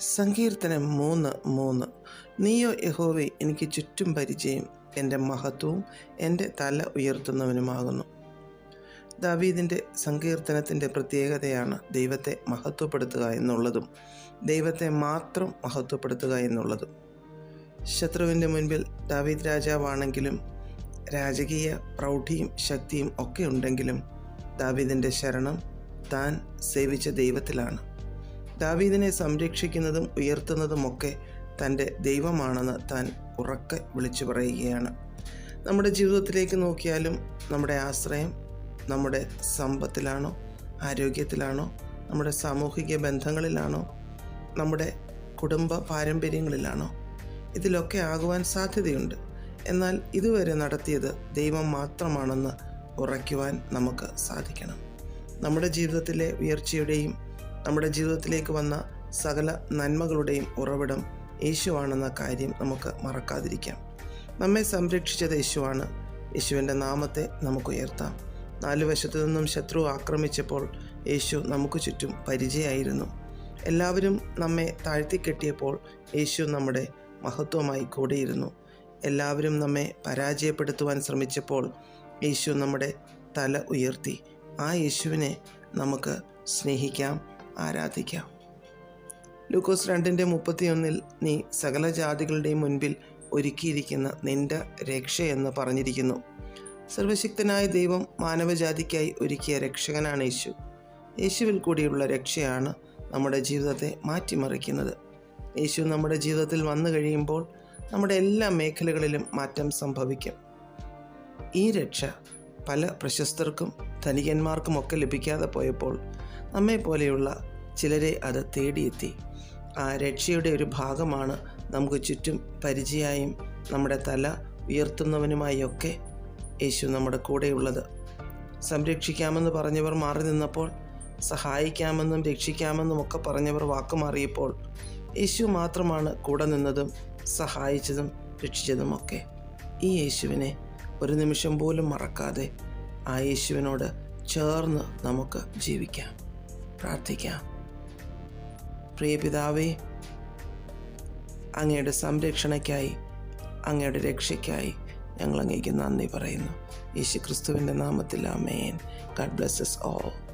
സങ്കീർത്തനം മൂന്ന് മൂന്ന്. നീയോ യഹോവെ എനിക്ക് ചുറ്റും പരിചയം. എന്റെ മഹത്വവും എന്റെ തല ഉയർത്തുന്നവനുമാകുന്നു. ദാവീദിന്റെ സങ്കീർത്തനത്തിന്റെ പ്രത്യേകതയാണ് ദൈവത്തെ മഹത്വപ്പെടുത്തുക എന്നുള്ളതും ദൈവത്തെ മാത്രം മഹത്വപ്പെടുത്തുക എന്നുള്ളതും. ശത്രുവിന്റെ മുൻപിൽ ദാവീദ് രാജാവാണെങ്കിലും രാജകീയ പ്രൗഢിയും ശക്തിയും ഒക്കെ ഉണ്ടെങ്കിലും ദാവീദിന്റെ ശരണം താൻ സേവിച്ച ദൈവത്തിലാണ്. ദാവീദിനെ സംരക്ഷിക്കുന്നതും ഉയർത്തുന്നതുമൊക്കെ തന്റെ ദൈവമാണെന്ന് താൻ ഉറക്കെ വിളിച്ചു പറയുകയാണ്. നമ്മുടെ ജീവിതത്തിലേക്ക് നോക്കിയാലും നമ്മുടെ ആശ്രയം നമ്മുടെ സമ്പത്തിലാണോ ആരോഗ്യത്തിലാണോ നമ്മുടെ സാമൂഹിക ബന്ധങ്ങളിലാണോ നമ്മുടെ കുടുംബ പാരമ്പര്യങ്ങളിലാണോ? ഇതിലൊക്കെ ആകുവാൻ സാധ്യതയുണ്ട്. എന്നാൽ ഇതുവരെ നടത്തിയത് ദൈവം മാത്രമാണെന്ന് ഉറയ്ക്കുവാൻ നമുക്ക് സാധിക്കണം. നമ്മുടെ ജീവിതത്തിലെ ഉയർച്ചയുടെയും നമ്മുടെ ജീവിതത്തിലേക്ക് വന്ന സകല നന്മകളുടെയും ഉറവിടം യേശുവാണെന്ന കാര്യം നമുക്ക് മറക്കാതിരിക്കാം. നമ്മെ സംരക്ഷിച്ചത് യേശുവാണ്. യേശുവിന്റെ നാമത്തെ നമുക്ക് ഉയർത്താം. നാലു വശത്തു നിന്നും ശത്രു ആക്രമിച്ചപ്പോൾ യേശു നമുക്ക് ചുറ്റും പരിചയമായിരുന്നു എല്ലാവരും നമ്മെ താഴ്ത്തിക്കെട്ടിയപ്പോൾ യേശു നമ്മുടെ മഹത്വമായി കൂടിയിരുന്നു. എല്ലാവരും നമ്മെ പരാജയപ്പെടുത്തുവാൻ ശ്രമിച്ചപ്പോൾ യേശു നമ്മുടെ തല ഉയർത്തി. ആ യേശുവിനെ നമുക്ക് സ്നേഹിക്കാം. ആരാധിക്കാം. ലൂക്കോസ് രണ്ടിന്റെ മുപ്പത്തിയൊന്നിൽ നീ സകല ജാതികളുടെയും മുൻപിൽ ഒരുക്കിയിരിക്കുന്ന നിന്റെ രക്ഷയെന്ന് പറഞ്ഞിരിക്കുന്നു. സർവശക്തനായ ദൈവം മാനവജാതിക്കായി ഒരുക്കിയ രക്ഷകനാണ് യേശു. യേശുവിൽ കൂടിയുള്ള രക്ഷയാണ് നമ്മുടെ ജീവിതത്തെ മാറ്റിമറിക്കുന്നത്. യേശു നമ്മുടെ ജീവിതത്തിൽ വന്നു കഴിയുമ്പോൾ നമ്മുടെ എല്ലാ മേഖലകളിലും മാറ്റം സംഭവിക്കും. ഈ രക്ഷ പല പ്രശസ്തർക്കും ധനികന്മാർക്കുമൊക്കെ ലഭിക്കാതെ പോയപ്പോൾ നമ്മെ പോലെയുള്ള ചിലരെ അത് തേടിയെത്തി. ആ രക്ഷയുടെ ഒരു ഭാഗമാണ് നമുക്ക് ചുറ്റും പരിചയമായും നമ്മുടെ തല ഉയർത്തുന്നവനുമായൊക്കെ യേശു നമ്മുടെ കൂടെയുള്ളത്. സംരക്ഷിക്കാമെന്ന് പറഞ്ഞവർ മാറി നിന്നപ്പോൾ സഹായിക്കാമെന്നും രക്ഷിക്കാമെന്നും ഒക്കെ പറഞ്ഞവർ വാക്കുമാറിയപ്പോൾ യേശു മാത്രമാണ് കൂടെ നിന്നതും സഹായിച്ചതും രക്ഷിച്ചതുമൊക്കെ ഈ യേശുവിനെ ഒരു നിമിഷം പോലും മറക്കാതെ ആ യേശുവിനോട് ചേർന്ന് നമുക്ക് ജീവിക്കാം. പ്രാർത്ഥിക്കാം. പ്രിയ പിതാവേ അങ്ങയുടെ സംരക്ഷണയ്ക്കായി അങ്ങയുടെ രക്ഷയ്ക്കായി ഞങ്ങൾ അങ്ങേക്ക് നന്ദി പറയുന്നു. യേശു ക്രിസ്തുവിന്റെ നാമത്തിൽ അമേൻ ഗഡ് ബ്ലെസ്സസ് ഓൾ